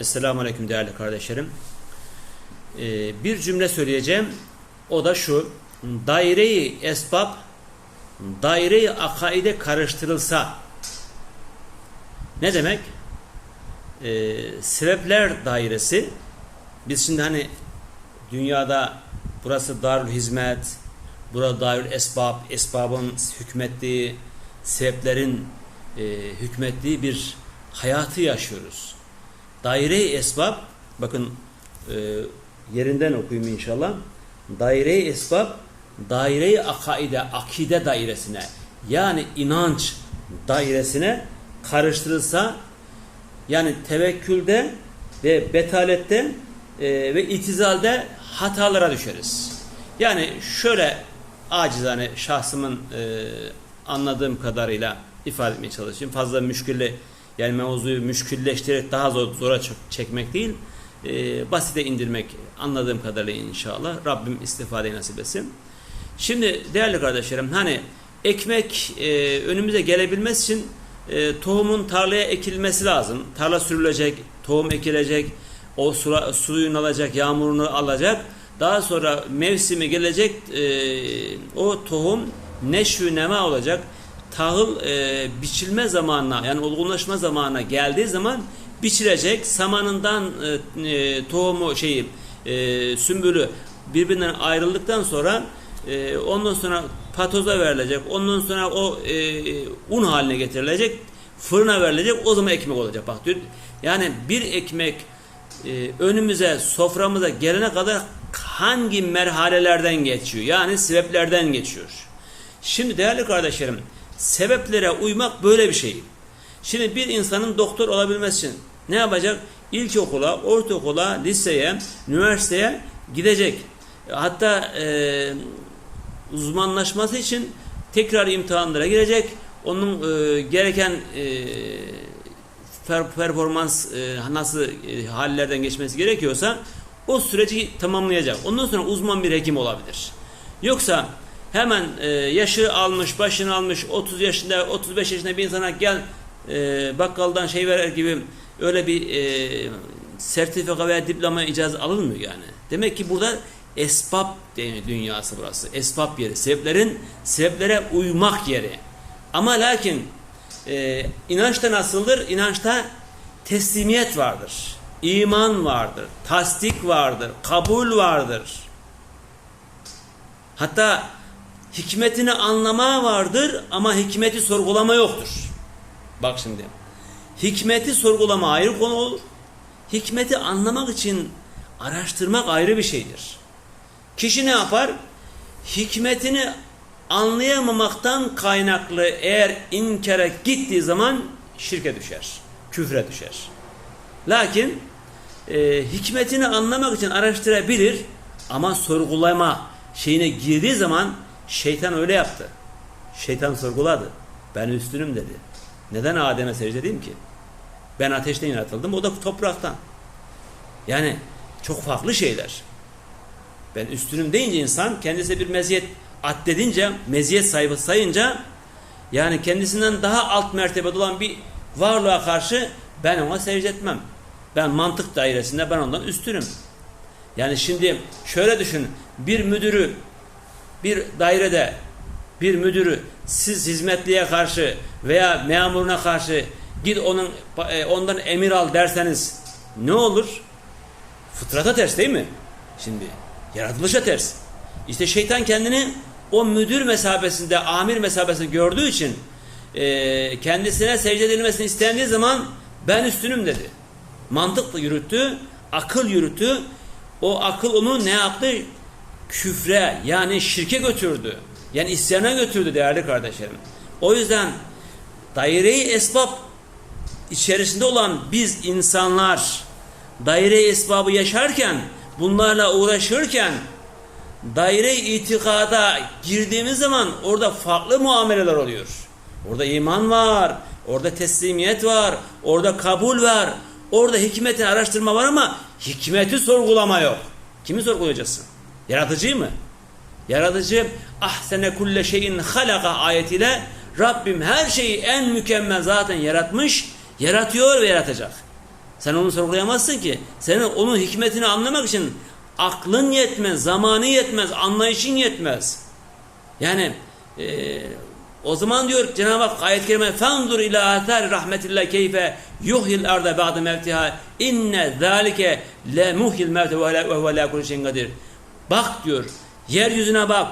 Esselamu Aleyküm değerli kardeşlerim. Ee, bir cümle söyleyeceğim. O da şu. Daire-i esbab, daire-i akaide karıştırılsa ne demek? Ee, sebepler dairesi biz şimdi hani dünyada burası darül hizmet, burada darül esbab, esbabın hükmettiği, sebeplerin e, hükmettiği bir hayatı yaşıyoruz. Daire-i esbab, bakın e, yerinden okuyayım inşallah. Daire-i esbab, daire-i akaide, akide dairesine yani inanç dairesine karıştırılsa yani tevekkülde ve betalette e, ve itizalde hatalara düşeriz. Yani şöyle acizane şahsımın e, anladığım kadarıyla ifade etmeye çalışayım. Fazla müşkülle yani mevzuyu müşkülleştirerek daha zor, zora çekmek değil, e, basite indirmek anladığım kadarıyla inşallah. Rabbim istifadeyi nasip etsin. Şimdi değerli kardeşlerim hani ekmek e, önümüze gelebilmesi için e, tohumun tarlaya ekilmesi lazım. Tarla sürülecek, tohum ekilecek, o sura, suyunu alacak, yağmurunu alacak. Daha sonra mevsimi gelecek, e, o tohum neşvü nema olacak. Tahıl e, biçilme zamanına yani olgunlaşma zamanına geldiği zaman biçilecek. Samanından e, e, tohumu şeyi e, sümbülü birbirinden ayrıldıktan sonra e, ondan sonra patoza verilecek. Ondan sonra o e, un haline getirilecek. Fırına verilecek. O zaman ekmek olacak. Bak diyor. Yani bir ekmek e, önümüze, soframıza gelene kadar hangi merhalelerden geçiyor? Yani sebeplerden geçiyor. Şimdi değerli kardeşlerim, sebeplere uymak böyle bir şey. Şimdi bir insanın doktor olabilmesi için ne yapacak? İlkokula, ortaokula, liseye, üniversiteye gidecek. Hatta e, uzmanlaşması için tekrar imtihanlara girecek. Onun e, gereken e, performans e, nasıl e, hallerden geçmesi gerekiyorsa o süreci tamamlayacak. Ondan sonra uzman bir hekim olabilir. Yoksa hemen e, yaşı almış, başını almış, 30 yaşında, 35 yaşında bir insana gel e, bakkaldan şey verer gibi öyle bir e, sertifika veya diploma icazı alınmıyor yani. Demek ki burada esbab dünyası burası. Esbab yeri. Sebeplerin sebeplere uymak yeri. Ama lakin e, inançta nasıldır? İnançta teslimiyet vardır. iman vardır. Tasdik vardır. Kabul vardır. Hatta hikmetini anlama vardır ama hikmeti sorgulama yoktur. Bak şimdi. Hikmeti sorgulama ayrı konu olur. Hikmeti anlamak için araştırmak ayrı bir şeydir. Kişi ne yapar? Hikmetini anlayamamaktan kaynaklı eğer inkara gittiği zaman şirke düşer. Küfre düşer. Lakin e, hikmetini anlamak için araştırabilir ama sorgulama şeyine girdiği zaman şeytan öyle yaptı. Şeytan sorguladı. Ben üstünüm dedi. Neden Adem'e secde edeyim ki? Ben ateşten yaratıldım, o da topraktan. Yani çok farklı şeyler. Ben üstünüm deyince insan kendisine bir meziyet addedince, meziyet sahibi sayınca yani kendisinden daha alt mertebede olan bir varlığa karşı ben ona secde etmem. Ben mantık dairesinde ben ondan üstünüm. Yani şimdi şöyle düşün. Bir müdürü bir dairede bir müdürü siz hizmetliye karşı veya memuruna karşı git onun e, ondan emir al derseniz ne olur? Fıtrata ters değil mi? Şimdi yaratılışa ters. İşte şeytan kendini o müdür mesabesinde, amir mesabesinde gördüğü için e, kendisine secde edilmesini istendiği zaman ben üstünüm dedi. Mantıkla yürüttü, akıl yürüttü. O akıl onu ne yaptı? Küfre yani şirke götürdü. Yani isyana götürdü değerli kardeşlerim. O yüzden daire-i esbab içerisinde olan biz insanlar daire-i esbabı yaşarken bunlarla uğraşırken daire-i itikada girdiğimiz zaman orada farklı muameleler oluyor. Orada iman var, orada teslimiyet var, orada kabul var, orada hikmeti araştırma var ama hikmeti sorgulama yok. Kimi sorgulayacaksın? Yaratıcıyı mı? Yaratıcı ahsene kulle şeyin halaka ayetiyle Rabbim her şeyi en mükemmel zaten yaratmış, yaratıyor ve yaratacak. Sen onu sorgulayamazsın ki. Senin onun hikmetini anlamak için aklın yetmez, zamanı yetmez, anlayışın yetmez. Yani e, o zaman diyor Cenab-ı Hak ayet-i kerime فَانْظُرْ اِلَى آثَارِ رَحْمَةِ اللّٰهِ كَيْفَ يُحْيِ الْاَرْضَ بَعْدَ مَوْتِهَا اِنَّ ذَٰلِكَ لَمُحْيِ الْمَوْتَ وَهُوَ لَا كُلُّ شَيْءٍ قَدِيرٌ Bak diyor. Yeryüzüne bak,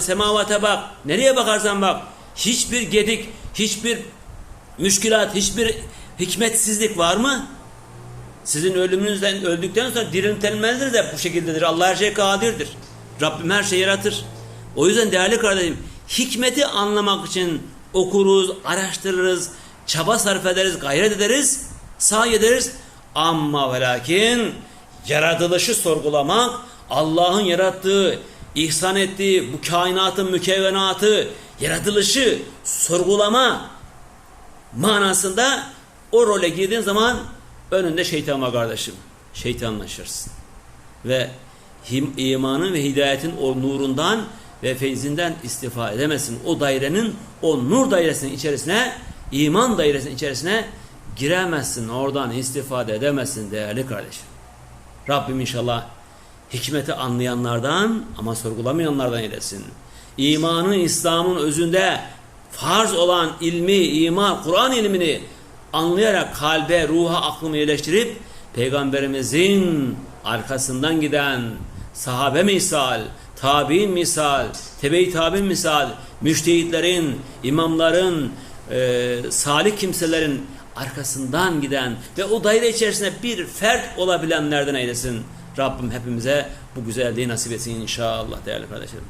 semavata bak, nereye bakarsan bak. Hiçbir gedik, hiçbir müşkilat, hiçbir hikmetsizlik var mı? Sizin ölümünüzden öldükten sonra diriltilmelidir de bu şekildedir. Allah her şeye kadirdir. Rabbim her şeyi yaratır. O yüzden değerli kardeşim hikmeti anlamak için okuruz, araştırırız, çaba sarf ederiz, gayret ederiz, sahi ederiz. Ama ve lakin yaratılışı sorgulamak, Allah'ın yarattığı, ihsan ettiği bu kainatın mükevvenatı, yaratılışı sorgulama manasında o role girdiğin zaman önünde şeytan var kardeşim. Şeytanlaşırsın. Ve imanın ve hidayetin o nurundan ve feyzinden istifa edemezsin. O dairenin, o nur dairesinin içerisine, iman dairesinin içerisine giremezsin. Oradan istifade edemezsin değerli kardeşim. Rabbim inşallah hikmeti anlayanlardan ama sorgulamayanlardan eylesin. İmanın, İslam'ın özünde farz olan ilmi, iman, Kur'an ilmini anlayarak kalbe, ruha, aklımı yerleştirip Peygamberimizin arkasından giden sahabe misal, tabi'in misal, tebe-i tabi'in misal, müştehitlerin, imamların, e, salih kimselerin arkasından giden ve o daire içerisinde bir fert olabilenlerden eylesin. Rabbim hepimize bu güzelliği nasip etsin inşallah değerli kardeşlerim.